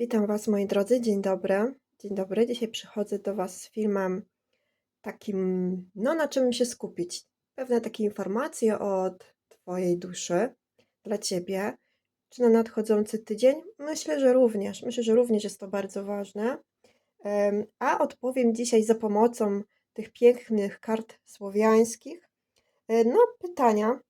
Witam Was, moi drodzy. Dzień dobry. Dzień dobry. Dzisiaj przychodzę do Was z filmem takim, no na czym się skupić. Pewne takie informacje od Twojej duszy dla Ciebie. Czy na nadchodzący tydzień? Myślę, że również. Myślę, że również jest to bardzo ważne. A odpowiem dzisiaj za pomocą tych pięknych kart słowiańskich e, na pytania,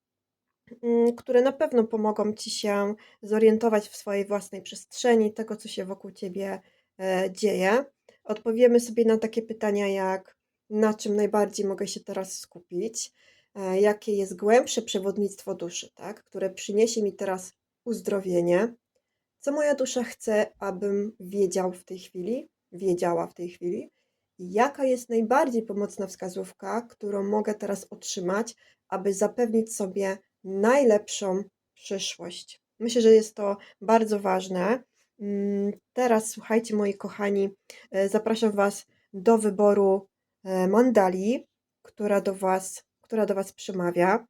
które na pewno pomogą Ci się zorientować w swojej własnej przestrzeni, tego, co się wokół Ciebie e, dzieje. Odpowiemy sobie na takie pytania jak na czym najbardziej mogę się teraz skupić, e, jakie jest głębsze przewodnictwo duszy, tak, które przyniesie mi teraz uzdrowienie, co moja dusza chce, abym wiedział w tej chwili, wiedziała w tej chwili, jaka jest najbardziej pomocna wskazówka, którą mogę teraz otrzymać, aby zapewnić sobie najlepszą przyszłość. Myślę, że jest to bardzo ważne. Mm, Teraz, słuchajcie, moi kochani, e, zapraszam Was do wyboru e, mandali, która do Was, która do Was przemawia.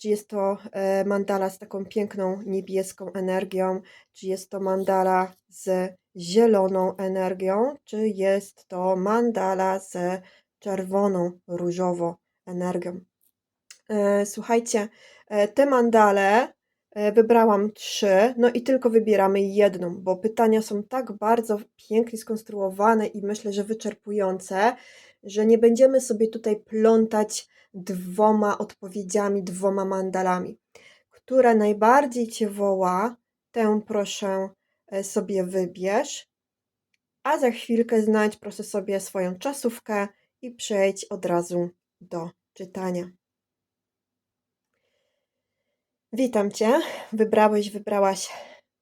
Czy jest to e, mandala z taką piękną niebieską energią, czy jest to mandala z zieloną energią, czy jest to mandala z czerwoną, różową energią. E, Słuchajcie, e, te mandale e, wybrałam trzy, no i tylko wybieramy jedną, bo pytania są tak bardzo pięknie skonstruowane i myślę, że wyczerpujące, że nie będziemy sobie tutaj plątać dwoma odpowiedziami, dwoma mandalami. Która najbardziej Cię woła, tę proszę sobie wybierz, a za chwilkę znajdź proszę sobie swoją czasówkę i przejdź od razu do czytania. Witam Cię. Wybrałeś, wybrałaś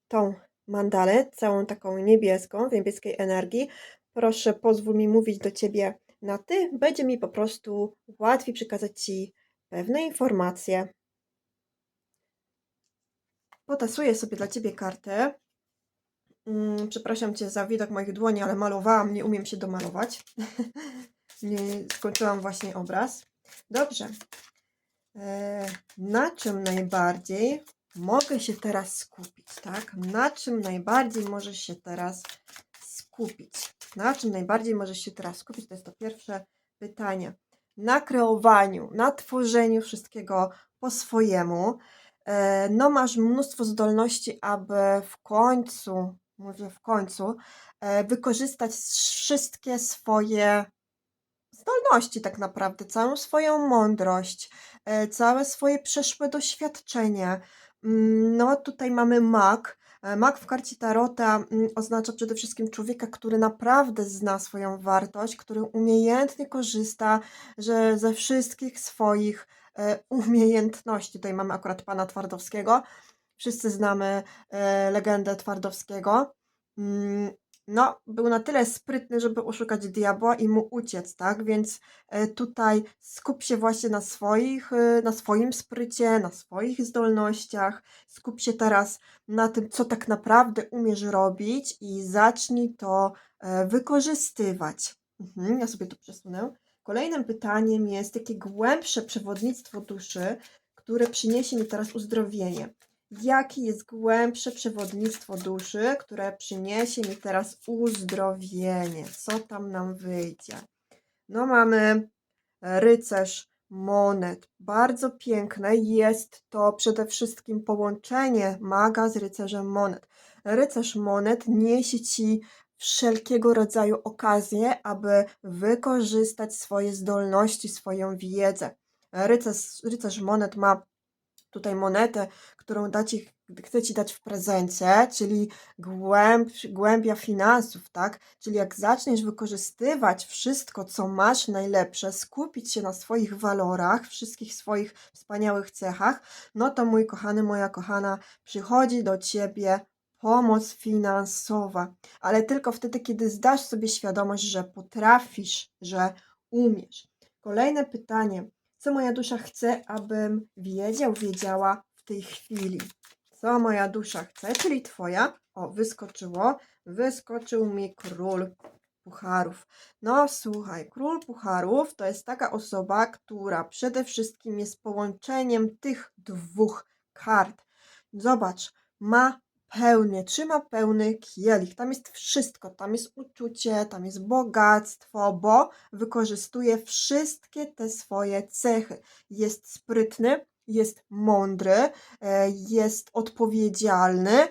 tą mandalę, całą taką niebieską, w niebieskiej energii. Proszę, pozwól mi mówić do Ciebie na Ty. Będzie mi po prostu łatwiej przekazać Ci pewne informacje. Potasuję sobie dla Ciebie kartę. Mm, Przepraszam Cię za widok moich dłoni, ale malowałam, nie umiem się domalować. nie skończyłam właśnie obraz. Dobrze. E, na czym najbardziej mogę się teraz skupić, tak? Na czym najbardziej możesz się teraz skupić? Na czym najbardziej możesz się teraz skupić? To jest to pierwsze pytanie. Na kreowaniu, na tworzeniu wszystkiego po swojemu. E, No, masz mnóstwo zdolności, aby w końcu, mówię w końcu, e, wykorzystać wszystkie swoje zdolności, tak naprawdę, całą swoją mądrość, e, całe swoje przeszłe doświadczenie. Mm, No, tutaj mamy mag. E, Mag w karcie Tarota mm, oznacza przede wszystkim człowieka, który naprawdę zna swoją wartość, który umiejętnie korzysta że ze wszystkich swoich e, umiejętności. Tutaj mamy akurat pana Twardowskiego. Wszyscy znamy legendę Twardowskiego. No, był na tyle sprytny, żeby oszukać diabła i mu uciec, tak? Więc e, tutaj skup się właśnie na swoich, e, na swoim sprycie, na swoich zdolnościach. Skup się teraz na tym, co tak naprawdę umiesz robić i zacznij to e, wykorzystywać. Mhm, ja sobie to przesunę. Kolejnym pytaniem jest, jakie głębsze przewodnictwo duszy, które przyniesie mi teraz uzdrowienie. Jakie jest głębsze przewodnictwo duszy, które przyniesie mi teraz uzdrowienie? Co tam nam wyjdzie? No, mamy rycerz monet. Bardzo piękne jest to przede wszystkim połączenie maga z rycerzem monet. Rycerz monet niesie ci wszelkiego rodzaju okazje, aby wykorzystać swoje zdolności, swoją wiedzę. Rycerz, rycerz monet ma tutaj monetę, którą da ci, chce ci dać w prezencie, czyli głęb, głębia finansów, tak? Czyli jak zaczniesz wykorzystywać wszystko, co masz najlepsze, skupić się na swoich walorach, wszystkich swoich wspaniałych cechach, no to mój kochany, moja kochana, przychodzi do ciebie pomoc finansowa, ale tylko wtedy, kiedy zdasz sobie świadomość, że potrafisz, że umiesz. Kolejne pytanie. Co moja dusza chce, abym wiedział, wiedziała w tej chwili? Co moja dusza chce, czyli Twoja. O, wyskoczyło. Wyskoczył mi król pucharów. No słuchaj, król pucharów to jest taka osoba, która przede wszystkim jest połączeniem tych dwóch kart. Zobacz, ma pełny, trzyma pełny kielich. Tam jest wszystko, tam jest uczucie, tam jest bogactwo, bo wykorzystuje wszystkie te swoje cechy. Jest sprytny, jest mądry, e, jest odpowiedzialny,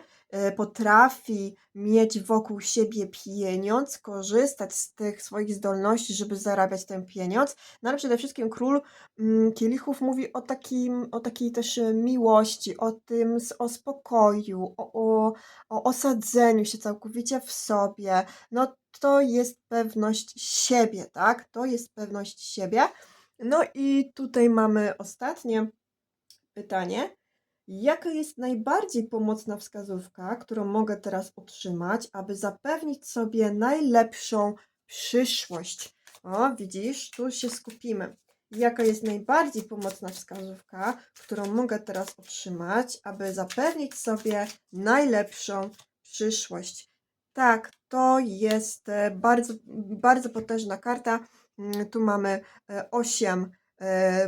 potrafi mieć wokół siebie pieniądz, korzystać z tych swoich zdolności, żeby zarabiać ten pieniądz. No ale przede wszystkim król mm, kielichów mówi o takim, o takiej też e, miłości, o tym, o spokoju, o, o, o osadzeniu się całkowicie w sobie. No to jest pewność siebie, tak? To jest pewność siebie. No i tutaj mamy ostatnie pytanie. Jaka jest najbardziej pomocna wskazówka, którą mogę teraz otrzymać, aby zapewnić sobie najlepszą przyszłość? O, widzisz, tu się skupimy. Jaka jest najbardziej pomocna wskazówka, którą mogę teraz otrzymać, aby zapewnić sobie najlepszą przyszłość? Tak, to jest e, bardzo, bardzo potężna karta. Mm, Tu mamy 8 e,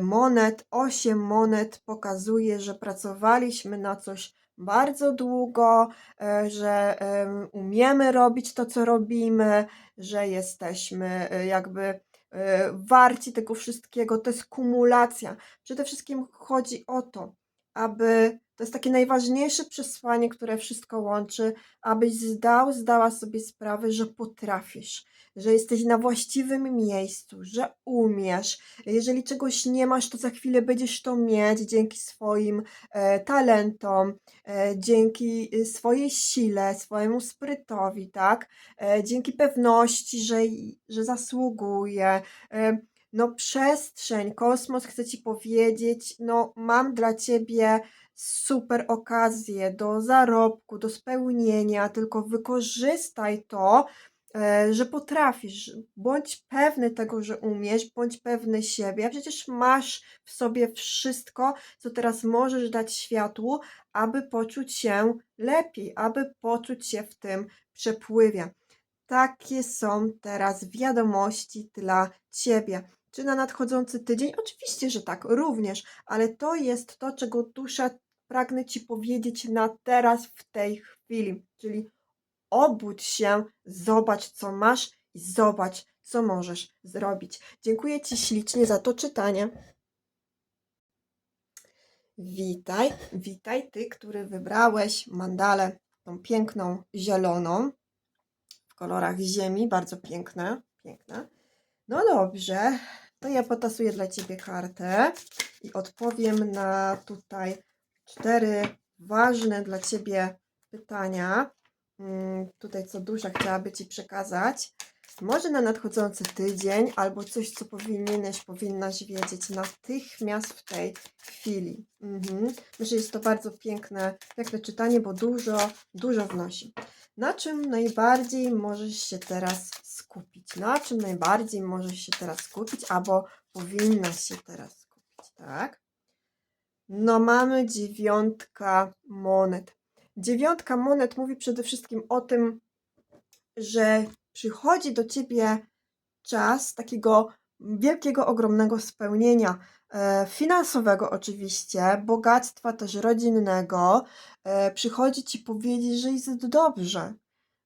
monet. 8 monet pokazuje, że pracowaliśmy na coś bardzo długo, e, że em, umiemy robić to, co robimy, że jesteśmy e, jakby e, warci tego wszystkiego. To jest kumulacja. Przede wszystkim chodzi o to, aby to jest takie najważniejsze przesłanie, które wszystko łączy, abyś zdał, zdała sobie sprawę, że potrafisz, że jesteś na właściwym miejscu, że umiesz. Jeżeli czegoś nie masz, to za chwilę będziesz to mieć dzięki swoim e, talentom, e, dzięki y, swojej sile, swojemu sprytowi, tak? E, dzięki pewności, że, że zasługuje. E, no, przestrzeń, kosmos chce ci powiedzieć, no, mam dla ciebie super okazję do zarobku, do spełnienia, tylko wykorzystaj to, e, że potrafisz. Bądź pewny tego, że umiesz, bądź pewny siebie. Przecież masz w sobie wszystko, co teraz możesz dać światu, aby poczuć się lepiej, aby poczuć się w tym przepływie. Takie są teraz wiadomości dla ciebie. Czy na nadchodzący tydzień? Oczywiście, że tak, również, ale to jest to, czego dusza pragnę ci powiedzieć na teraz, w tej chwili. Czyli obudź się, zobacz, co masz i zobacz, co możesz zrobić. Dziękuję ci ślicznie za to czytanie. Witaj, witaj ty, który wybrałeś mandalę, tą piękną zieloną w kolorach ziemi, bardzo piękne, piękne. No dobrze, to ja potasuję dla Ciebie kartę i odpowiem na tutaj cztery ważne dla Ciebie pytania. Mm, Tutaj co dusza chciałaby Ci przekazać. Może na nadchodzący tydzień, albo coś, co powinieneś, powinnaś wiedzieć natychmiast w tej chwili. Mhm. Myślę, że jest to bardzo piękne, piękne czytanie, bo dużo, dużo wnosi. Na czym najbardziej możesz się teraz skupić? Na czym najbardziej możesz się teraz skupić, albo powinnaś się teraz skupić, tak? No, mamy dziewiątka monet. Dziewiątka monet mówi przede wszystkim o tym, że przychodzi do ciebie czas takiego wielkiego, ogromnego spełnienia e, finansowego, oczywiście, bogactwa też rodzinnego. E, przychodzi ci powiedzieć, że jest dobrze,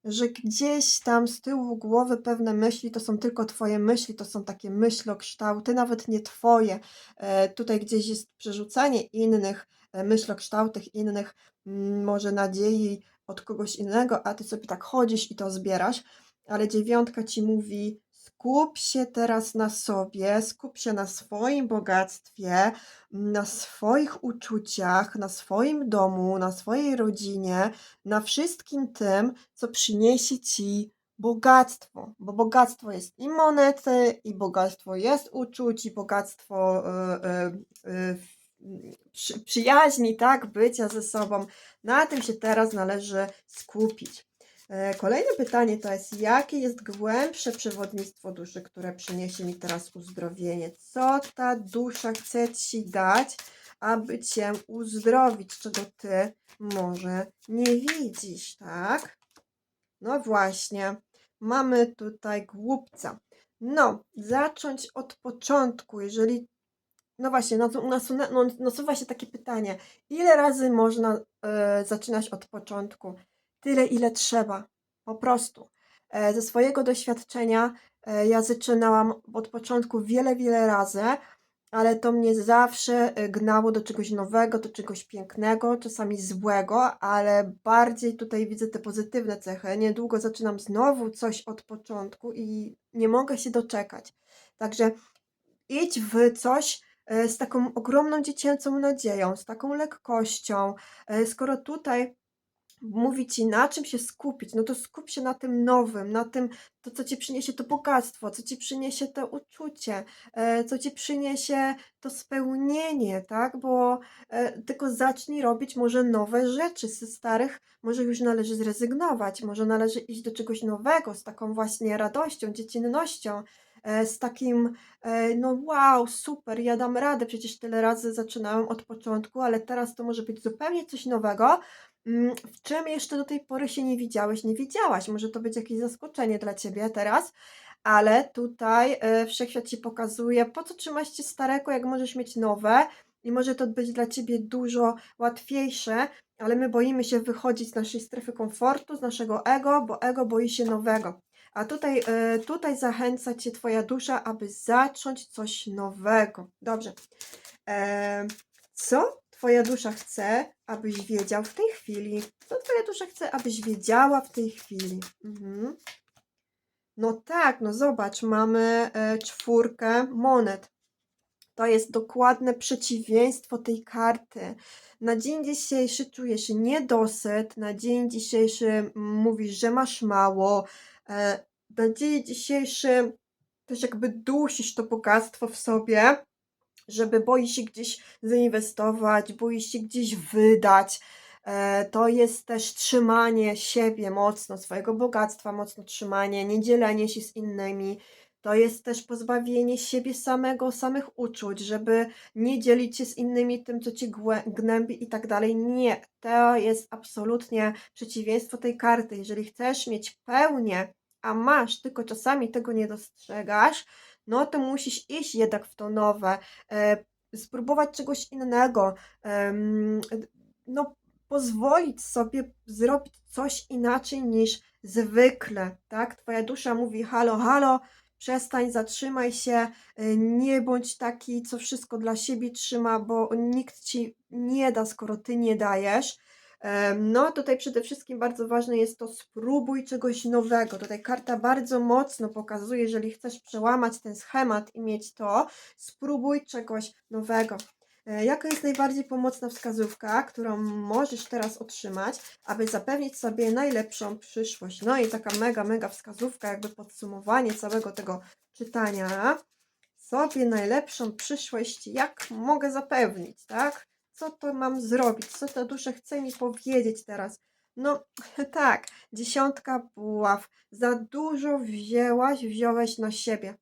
że gdzieś tam z tyłu głowy pewne myśli to są tylko twoje myśli, to są takie myślokształty, nawet nie twoje. E, tutaj gdzieś jest przerzucanie innych myślokształtych, innych mm, może nadziei od kogoś innego, a ty sobie tak chodzisz i to zbierasz, ale dziewiątka ci mówi skup się teraz na sobie, skup się na swoim bogactwie, na swoich uczuciach, na swoim domu, na swojej rodzinie, na wszystkim tym, co przyniesie ci bogactwo, bo bogactwo jest i monety, i bogactwo jest uczuć, i bogactwo y, y, y, przy, przyjaźni, tak, bycia ze sobą. Na tym się teraz należy skupić. E, Kolejne pytanie to jest, jakie jest głębsze przewodnictwo duszy, które przyniesie mi teraz uzdrowienie? Co ta dusza chce ci dać, aby cię uzdrowić, czego ty może nie widzisz, tak? No właśnie, mamy tutaj głupca. No, zacząć od początku, jeżeli. No właśnie, nasu- nasu- no, nasuwa się takie pytanie, ile razy można e, zaczynać od początku. Tyle, ile trzeba. Po prostu. E, ze swojego doświadczenia e, ja zaczynałam od początku wiele, wiele razy, ale to mnie zawsze e, gnało do czegoś nowego, do czegoś pięknego, czasami złego, ale bardziej tutaj widzę te pozytywne cechy. Niedługo zaczynam znowu coś od początku i nie mogę się doczekać. Także idź w coś z taką ogromną dziecięcą nadzieją, z taką lekkością. E, Skoro tutaj mówi ci, na czym się skupić, no to skup się na tym nowym, na tym, to co ci przyniesie to bogactwo, co ci przyniesie to uczucie, e, co ci przyniesie to spełnienie, tak? Bo e, tylko zacznij robić może nowe rzeczy. Z starych może już należy zrezygnować, może należy iść do czegoś nowego, z taką właśnie radością, dziecinnością, e, z takim, e, no wow, super, ja dam radę, przecież tyle razy zaczynałem od początku, ale teraz to może być zupełnie coś nowego, Mm, w czym jeszcze do tej pory się nie widziałeś, nie widziałaś. Może to być jakieś zaskoczenie dla ciebie teraz, ale tutaj e, wszechświat ci pokazuje, po co trzymać się starego, jak możesz mieć nowe i może to być dla ciebie dużo łatwiejsze, ale my boimy się wychodzić z naszej strefy komfortu, z naszego ego, bo ego boi się nowego. A tutaj, e, tutaj zachęca cię twoja dusza, aby zacząć coś nowego. Dobrze. E, co Twoja dusza chce, abyś wiedział w tej chwili. Co Twoja dusza chce, abyś wiedziała w tej chwili. Mhm. No tak, no zobacz, mamy e, czwórkę monet. To jest dokładne przeciwieństwo tej karty. Na dzień dzisiejszy czujesz niedosyt, na dzień dzisiejszy mówisz, że masz mało, na dzień dzisiejszy też jakby dusisz to bogactwo w sobie żeby boi się gdzieś zainwestować, boi się gdzieś wydać. E, To jest też trzymanie siebie mocno, swojego bogactwa, mocno trzymanie, nie dzielenie się z innymi. To jest też pozbawienie siebie samego, samych uczuć, żeby nie dzielić się z innymi tym, co ci gnębi i tak dalej. Nie, to jest absolutnie przeciwieństwo tej karty. Jeżeli chcesz mieć pełnię, a masz, tylko czasami tego nie dostrzegasz, no to musisz iść jednak w to nowe, e, spróbować czegoś innego, em, no pozwolić sobie zrobić coś inaczej niż zwykle, tak? Twoja dusza mówi halo, halo, przestań, zatrzymaj się, e, nie bądź taki, co wszystko dla siebie trzyma, bo nikt ci nie da, skoro ty nie dajesz. No, tutaj przede wszystkim bardzo ważne jest to spróbuj czegoś nowego. Tutaj karta bardzo mocno pokazuje, jeżeli chcesz przełamać ten schemat i mieć to, spróbuj czegoś nowego. E, Jaka jest najbardziej pomocna wskazówka, którą możesz teraz otrzymać, aby zapewnić sobie najlepszą przyszłość? No i taka mega, mega wskazówka, jakby podsumowanie całego tego czytania. Sobie najlepszą przyszłość, jak mogę zapewnić, tak? Co to mam zrobić, co ta dusza chce mi powiedzieć teraz. No tak, dziesiątka buław. Za dużo wzięłaś, wziąłeś na siebie.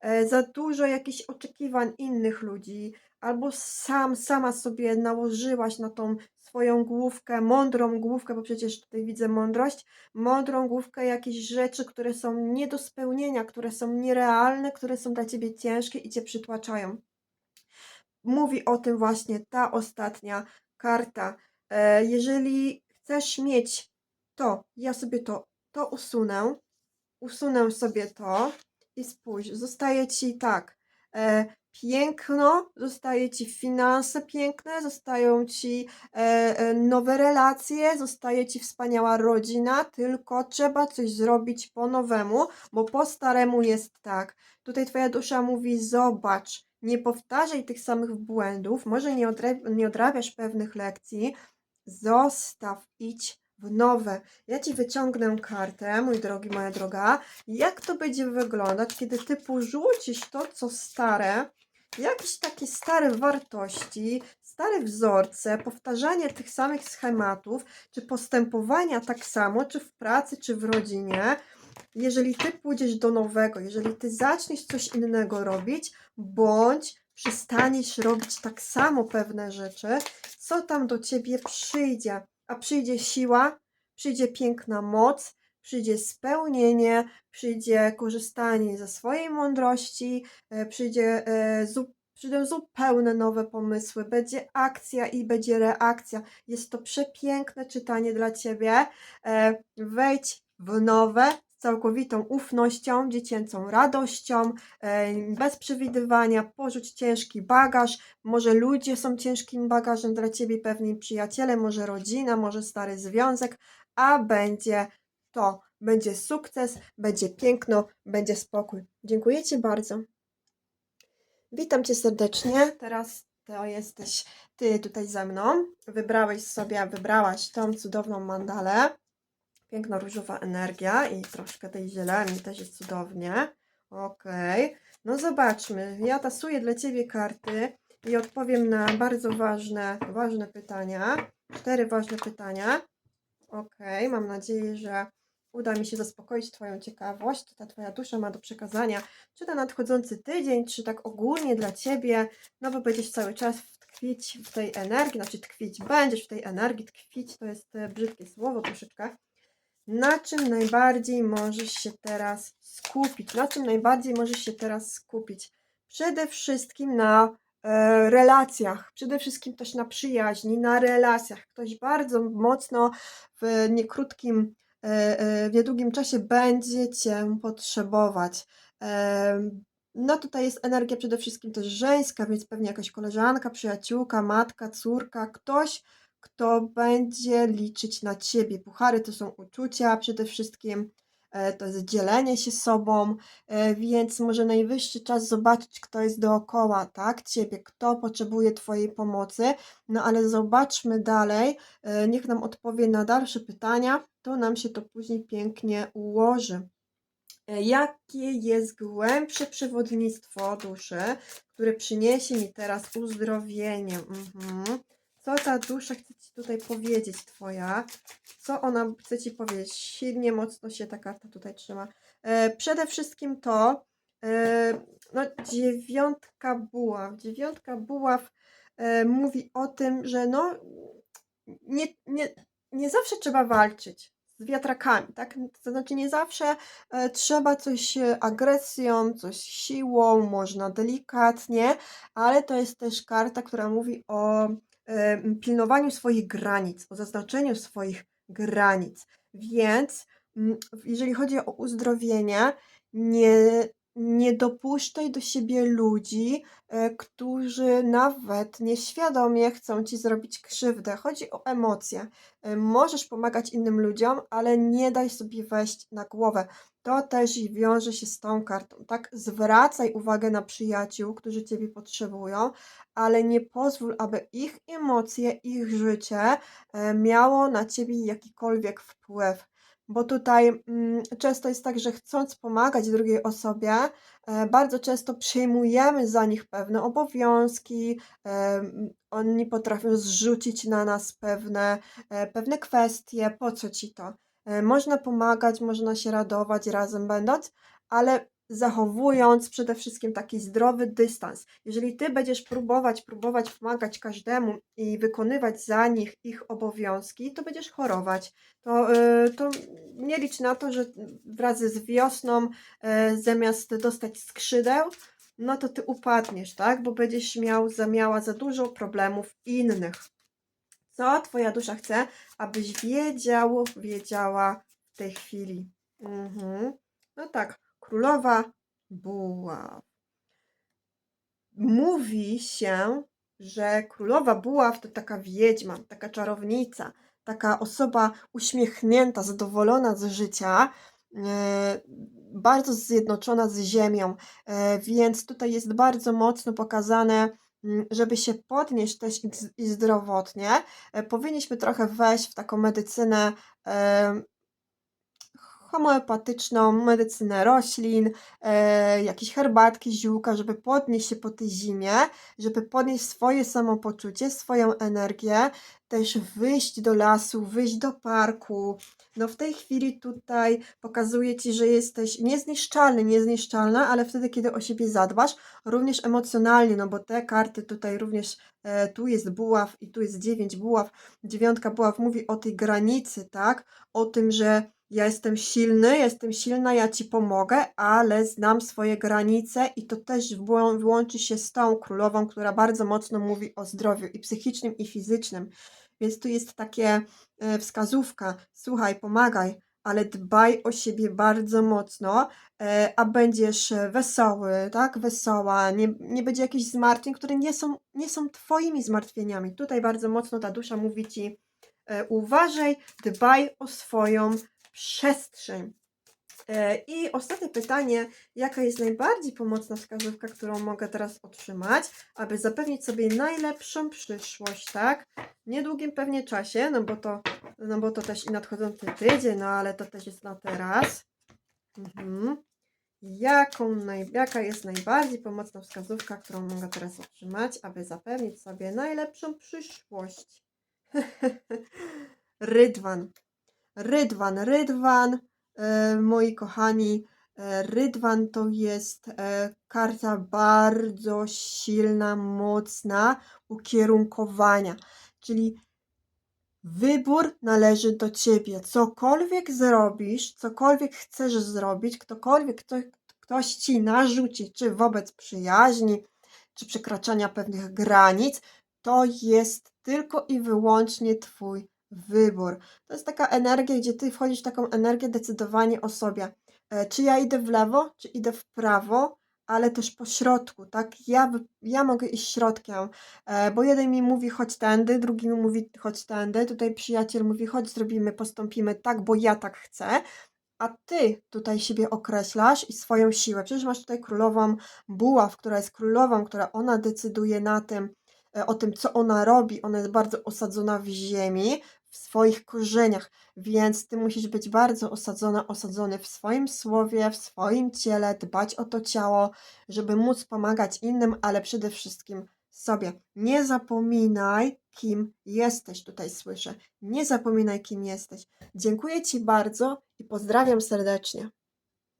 E, za dużo jakichś oczekiwań innych ludzi, albo sam, sama sobie nałożyłaś na tą swoją główkę, mądrą główkę, bo przecież tutaj widzę mądrość, mądrą główkę jakieś rzeczy, które są nie do spełnienia, które są nierealne, które są dla ciebie ciężkie i cię przytłaczają mówi o tym właśnie ta ostatnia karta. E, jeżeli chcesz mieć to, ja sobie to, to usunę, usunę sobie to i spójrz, zostaje ci tak, e, piękno, zostaje ci finanse piękne, zostają ci e, nowe relacje, zostaje ci wspaniała rodzina, tylko trzeba coś zrobić po nowemu, bo po staremu jest tak. Tutaj twoja dusza mówi: Zobacz, nie powtarzaj tych samych błędów, może nie, nie odrabiasz pewnych lekcji, zostaw, idź w nowe. Ja ci wyciągnę kartę, mój drogi, moja droga, jak to będzie wyglądać, kiedy ty porzucisz to, co stare, jakieś takie stare wartości, stare wzorce, powtarzanie tych samych schematów, czy postępowania tak samo, czy w pracy, czy w rodzinie. Jeżeli ty pójdziesz do nowego, jeżeli ty zaczniesz coś innego robić, bądź przestaniesz robić tak samo pewne rzeczy, co tam do ciebie przyjdzie? A przyjdzie siła, przyjdzie piękna moc, przyjdzie spełnienie, przyjdzie korzystanie ze swojej mądrości, e, przyjdzie, e, zu- przyjdą zupełnie nowe pomysły, będzie akcja i będzie reakcja. Jest to przepiękne czytanie dla Ciebie. E, wejdź w nowe całkowitą ufnością, dziecięcą radością, e, bez przewidywania, porzuć ciężki bagaż. Może ludzie są ciężkim bagażem dla Ciebie, pewni przyjaciele, może rodzina, może stary związek, a będzie to, będzie sukces, będzie piękno, będzie spokój. Dziękuję Ci bardzo. Witam Cię serdecznie. Teraz to jesteś Ty tutaj ze mną. Wybrałeś sobie, wybrałaś tą cudowną mandalę. Piękna różowa energia i troszkę tej zieleni też jest cudownie. Okej. No zobaczmy. Ja tasuję dla Ciebie karty i odpowiem na bardzo ważne, ważne pytania. Cztery ważne pytania. Okej, mam nadzieję, że uda mi się zaspokoić Twoją ciekawość, co ta Twoja dusza ma do przekazania, czy na nadchodzący tydzień, czy tak ogólnie dla Ciebie, no bo będziesz cały czas tkwić w tej energii, znaczy tkwić będziesz w tej energii, tkwić to jest e, brzydkie słowo troszeczkę. Na czym najbardziej możesz się teraz skupić? Na czym najbardziej możesz się teraz skupić? Przede wszystkim na e, relacjach, przede wszystkim też na przyjaźni, na relacjach. Ktoś bardzo mocno w niekrótkim, e, e, w niedługim czasie będzie Cię potrzebować. Em, No tutaj jest energia przede wszystkim też żeńska, więc pewnie jakaś koleżanka, przyjaciółka, matka, córka, ktoś, kto będzie liczyć na Ciebie. Puchary to są uczucia przede wszystkim, e, to jest dzielenie się sobą, e, więc może najwyższy czas zobaczyć, kto jest dookoła, tak, Ciebie, kto potrzebuje Twojej pomocy. No ale zobaczmy dalej, e, niech nam odpowie na dalsze pytania, to nam się to później pięknie ułoży. Jakie jest głębsze przewodnictwo duszy, które przyniesie mi teraz uzdrowienie? Mhm. Co ta dusza chce Ci tutaj powiedzieć, Twoja? Co ona chce Ci powiedzieć? Silnie, mocno się ta karta tutaj trzyma. E, przede wszystkim to, e, no, dziewiątka buław. Dziewiątka buław e, mówi o tym, że no, nie, nie, nie zawsze trzeba walczyć z wiatrakami, tak? To znaczy nie zawsze e, trzeba coś e, agresją, coś siłą, można delikatnie, ale to jest też karta, która mówi o pilnowaniu swoich granic, o zaznaczeniu swoich granic. Więc mm, jeżeli chodzi o uzdrowienie, nie, nie dopuszczaj do siebie ludzi, e, którzy nawet nieświadomie chcą ci zrobić krzywdę. Chodzi o emocje. E, Możesz pomagać innym ludziom, ale nie daj sobie wejść na głowę. To też wiąże się z tą kartą, tak? Zwracaj uwagę na przyjaciół, którzy ciebie potrzebują, ale nie pozwól, aby ich emocje, ich życie e, miało na ciebie jakikolwiek wpływ. Bo tutaj mm, często jest tak, że chcąc pomagać drugiej osobie, e, bardzo często przyjmujemy za nich pewne obowiązki, e, oni potrafią zrzucić na nas pewne, e, pewne kwestie, po co ci to? Można pomagać, można się radować razem będąc, ale zachowując przede wszystkim taki zdrowy dystans. Jeżeli ty będziesz próbować, próbować pomagać każdemu i wykonywać za nich ich obowiązki, to będziesz chorować. To, y, to nie licz na to, że wraz z wiosną, e, zamiast dostać skrzydeł, no to ty upadniesz, tak? Bo będziesz miał, miała za dużo problemów innych. Co twoja dusza chce, abyś wiedział, wiedziała w tej chwili? Mhm. No tak, królowa buław. Mówi się, że królowa buław to taka wiedźma, taka czarownica, taka osoba uśmiechnięta, zadowolona z życia, e, bardzo zjednoczona z ziemią, e, więc tutaj jest bardzo mocno pokazane, żeby się podnieść też i zdrowotnie, e, powinniśmy trochę wejść w taką medycynę homeopatyczną, medycynę roślin, e, jakieś herbatki, ziółka, żeby podnieść się po tej zimie, żeby podnieść swoje samopoczucie, swoją energię, też wyjść do lasu, wyjść do parku. No w tej chwili tutaj pokazuje Ci, że jesteś niezniszczalny, niezniszczalna, ale wtedy, kiedy o siebie zadbasz, również emocjonalnie, no bo te karty tutaj również, e, tu jest buław i tu jest dziewięć buław, dziewiątka buław mówi o tej granicy, tak? O tym, że Ja jestem silny, jestem silna, ja ci pomogę, ale znam swoje granice i to też wyłączy się z tą królową, która bardzo mocno mówi o zdrowiu i psychicznym, i fizycznym. Więc tu jest takie e, wskazówka: słuchaj, pomagaj, ale dbaj o siebie bardzo mocno, e, a będziesz wesoły, tak? Wesoła, nie, nie będzie jakichś zmartwień, które nie są, nie są twoimi zmartwieniami. Tutaj bardzo mocno ta dusza mówi ci: e, uważaj, dbaj o swoją przestrzeń. E, I ostatnie pytanie, jaka jest najbardziej pomocna wskazówka, którą mogę teraz otrzymać, aby zapewnić sobie najlepszą przyszłość, tak? W niedługim pewnie czasie, no bo to, no bo to też i nadchodzący tydzień, no ale to też jest na teraz. Mhm. Jaką naj, jaka jest najbardziej pomocna wskazówka, którą mogę teraz otrzymać, aby zapewnić sobie najlepszą przyszłość? Rydwan. Rydwan, Rydwan, e, moi kochani, e, Rydwan to jest e, karta bardzo silna, mocna, ukierunkowania, czyli wybór należy do ciebie. Cokolwiek zrobisz, cokolwiek chcesz zrobić, ktokolwiek, kto, ktoś ci narzuci, czy wobec przyjaźni, czy przekraczania pewnych granic, to jest tylko i wyłącznie twój wybór. To jest taka energia, gdzie ty wchodzisz w taką energię decydowanie o sobie. E, Czy ja idę w lewo, czy idę w prawo, ale też po środku, tak? Ja, ja mogę iść środkiem, e, bo jeden mi mówi chodź tędy, drugi mi mówi chodź tędy, tutaj przyjaciel mówi chodź zrobimy, postąpimy tak, bo ja tak chcę, a ty tutaj siebie określasz i swoją siłę. Przecież masz tutaj królową buław, która jest królową, która ona decyduje na tym, e, o tym, co ona robi. Ona jest bardzo osadzona w ziemi, w swoich korzeniach, więc ty musisz być bardzo osadzona, osadzony w swoim słowie, w swoim ciele, dbać o to ciało, żeby móc pomagać innym, ale przede wszystkim sobie. Nie zapominaj, kim jesteś, tutaj słyszę. Nie zapominaj, kim jesteś. Dziękuję Ci bardzo i pozdrawiam serdecznie.